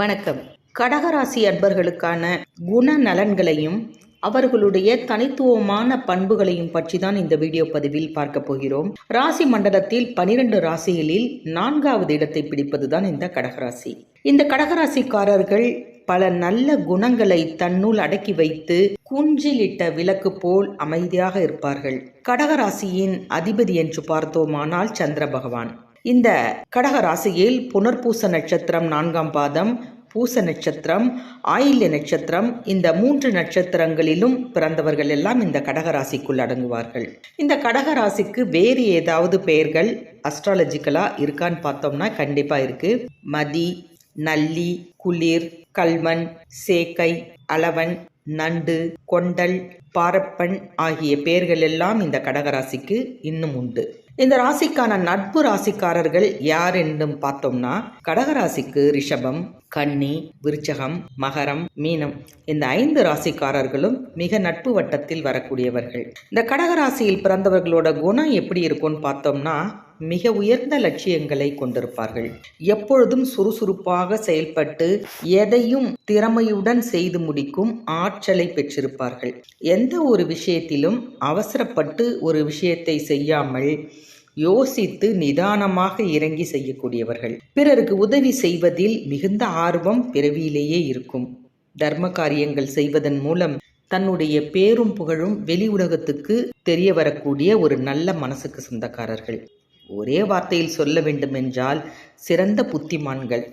வணக்கம். கடகராசி அன்பர்களுக்கான குண நலன்களையும் அவர்களுடைய தனித்துவமான பண்புகளையும் பற்றி தான் இந்த வீடியோ பதிவில் பார்க்க போகிறோம். ராசி மண்டலத்தில் பனிரெண்டு ராசிகளில் நான்காவது இடத்தை பிடிப்பதுதான் இந்த கடகராசி. இந்த கடகராசிக்காரர்கள் பல நல்ல குணங்களை தன்னுள் அடக்கி வைத்து குஞ்சிலிட்ட விளக்கு போல் அமைதியாக இருப்பார்கள். கடகராசியின் அதிபதி என்று பார்த்தோமானால் சந்திர பகவான். இந்த கடக ராசியில் புனர்பூச நட்சத்திரம் நான்காம் பாதம் பூச நட்சத்திரம் ஆயில்ய நட்சத்திரம் இந்த மூன்று நட்சத்திரங்களிலும் பிறந்தவர்கள் எல்லாம் இந்த கடகராசிக்குள் அடங்குவார்கள். இந்த கடகராசிக்கு வேறு ஏதாவது பெயர்கள் அஸ்ட்ராலஜிக்கலா இருக்கான்னு பார்த்தோம்னா கண்டிப்பா இருக்கு. மதி நல்லி குளிர் கல்வன் சேக்கை அளவன் நண்டு கொண்டல் பாரப்பன் ஆகிய பெயர்கள் எல்லாம் இந்த கடகராசிக்கு இன்னும் உண்டு. இந்த ராசிக்கான நட்பு ராசிக்காரர்கள் யார் என்றும் பார்த்தோம்னா கடகராசிக்கு ரிஷபம் கன்னி விருச்சகம் மகரம் மீனம் இந்த ஐந்து ராசிக்காரர்களும் மிக நட்பு வட்டத்தில் வரக்கூடியவர்கள். இந்த கடகராசியில் பிறந்தவர்களோட குணம் எப்படி இருக்கும்னு பார்த்தோம்னா மிக உயர்ந்த லட்சியங்களை கொண்டிருப்பார்கள். எப்பொழுதும் சுறுசுறுப்பாக செயல்பட்டு எதையும் திறமையுடன் செய்து முடிக்கும் ஆற்றலை பெற்றிருப்பார்கள். எந்த ஒரு விஷயத்திலும் அவசரப்பட்டு ஒரு விஷயத்தை செய்யாமல் யோசித்து நிதானமாக இறங்கி செய்யக்கூடியவர்கள். பிறருக்கு உதவி செய்வதில் மிகுந்த ஆர்வம் பிறவியிலேயே இருக்கும். தர்ம காரியங்கள் செய்வதன் மூலம் தன்னுடைய பேரும் புகழும் வெளி உலகத்துக்கு தெரிய வரக்கூடிய ஒரு நல்ல மனசுக்கு சொந்தக்காரர்கள். ஒரே வார்த்தையில் சொல்ல வேண்டுமென்றால் சிறந்த புத்திமான்கள்.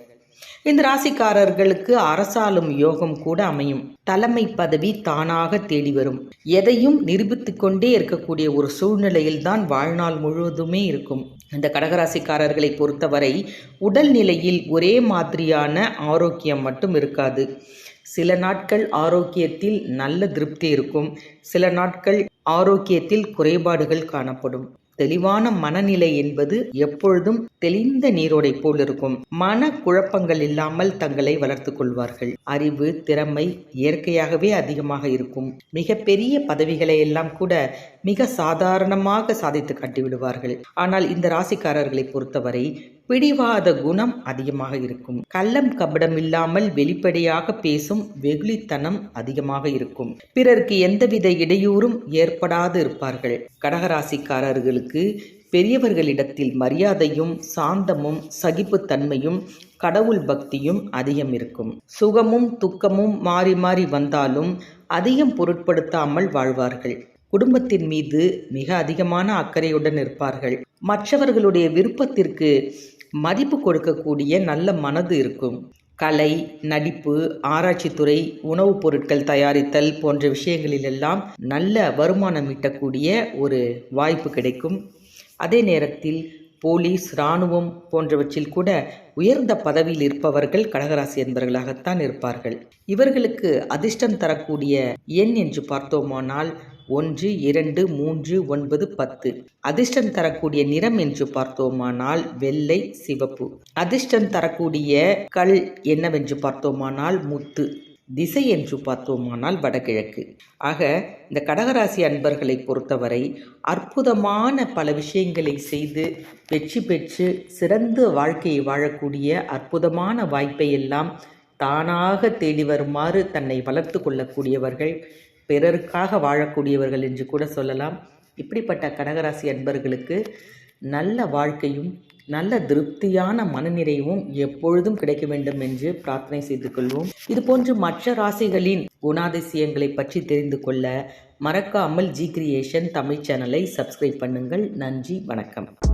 இந்த ராசிக்காரர்களுக்கு அரசாலும் யோகம் கூட அமையும். தலைமை பதவி தானாக தேடி வரும். எதையும் நிரூபித்து கொண்டே இருக்கக்கூடிய ஒரு சூழ்நிலையில் தான் வாழ்நாள் முழுவதுமே இருக்கும். இந்த கடகராசிக்காரர்களை பொறுத்தவரை உடல் நிலையில் ஒரே மாதிரியான ஆரோக்கியம் மட்டும் இருக்காது. சில நாட்கள் ஆரோக்கியத்தில் நல்ல திருப்தி இருக்கும். சில நாட்கள் ஆரோக்கியத்தில் குறைபாடுகள் காணப்படும். தெளிவான மனநிலை என்பது எப்பொழுதும் தெளிந்த நீரோடை போல் இருக்கும். மன குழப்பங்கள் இல்லாமல் தங்களை வளர்த்து கொள்வார்கள். அறிவு திறமை இயற்கையாகவே அதிகமாக இருக்கும். மிக பெரிய பதவிகளை எல்லாம் கூட மிக சாதாரணமாக சாதித்து காட்டிவிடுவார்கள். ஆனால் இந்த ராசிக்காரர்களை பொறுத்தவரை பிடிவாத குணம் அதிகமாக இருக்கும். கள்ளம் கபடம் இல்லாமல் வெளிப்படையாக பேசும் வெகுளித்தனம் அதிகமாக இருக்கும். பிறருக்கு எந்தவித இடையூறும் ஏற்படாது இருப்பார்கள். கடகராசிக்காரர்களுக்கு பெரியவர்களிடத்தில் மரியாதையும் சாந்தமும் சகிப்புத்தன்மையும் கடவுள் பக்தியும் அதிகம் இருக்கும். சுகமும் துக்கமும் மாறி மாறி வந்தாலும் அதிகம் பொருட்படுத்தாமல் வாழ்வார்கள். குடும்பத்தின் மீது மிக அதிகமான அக்கறையுடன் இருப்பார்கள். மற்றவர்களுடைய விருப்பத்திற்கு மதிப்பு கொடுக்கக்கூடிய நல்ல மனது இருக்கும். கலை நடிப்பு ஆராய்ச்சித்துறை உணவுப் பொருட்கள் தயாரித்தல் போன்ற விஷயங்களிலெல்லாம் நல்ல வருமானம் ஈட்டக்கூடிய ஒரு வாய்ப்பு கிடைக்கும். அதே நேரத்தில் போலீஸ் இராணுவம் போன்றவற்றில் கூட உயர்ந்த பதவியில் இருப்பவர்கள் கடகராசி என்பவர்களாகத்தான் இருப்பார்கள். இவர்களுக்கு அதிர்ஷ்டம் தரக்கூடிய எண் என்று பார்த்தோமானால் ஒன்று இரண்டு மூன்று ஒன்பது பத்து. அதிர்ஷ்டம் தரக்கூடிய நிறம் என்று பார்த்தோமானால் வெள்ளை சிவப்பு. அதிர்ஷ்டம் தரக்கூடிய கல் என்னவென்று பார்த்தோமானால் முத்து. திசை என்று பார்த்தோமானால் வடகிழக்கு. ஆக இந்த கடகராசி அன்பர்களை பொறுத்தவரை அற்புதமான பல விஷயங்களை செய்து வெற்றி பெற்று சிறந்த வாழ்க்கையை வாழக்கூடிய அற்புதமான வாய்ப்பை எல்லாம் தானாக தேடி வருமாறு தன்னை வளர்த்து கொள்ளக்கூடியவர்கள் பிறருக்காக வாழக்கூடியவர்கள் என்று கூட சொல்லலாம். இப்படிப்பட்ட கடகராசி அன்பர்களுக்கு நல்ல வாழ்க்கையும் நல்ல திருப்தியான மனநிறைவும் எப்பொழுதும் கிடைக்க வேண்டும் என்று பிரார்த்தனை செய்து கொள்வோம். இதுபோன்று மற்ற ராசிகளின் குணாதிசயங்களை பற்றி தெரிந்து கொள்ள மறக்காமல் ஜி கிரியேஷன் தமிழ் சேனலை சப்ஸ்கிரைப் பண்ணுங்கள். நன்றி வணக்கம்.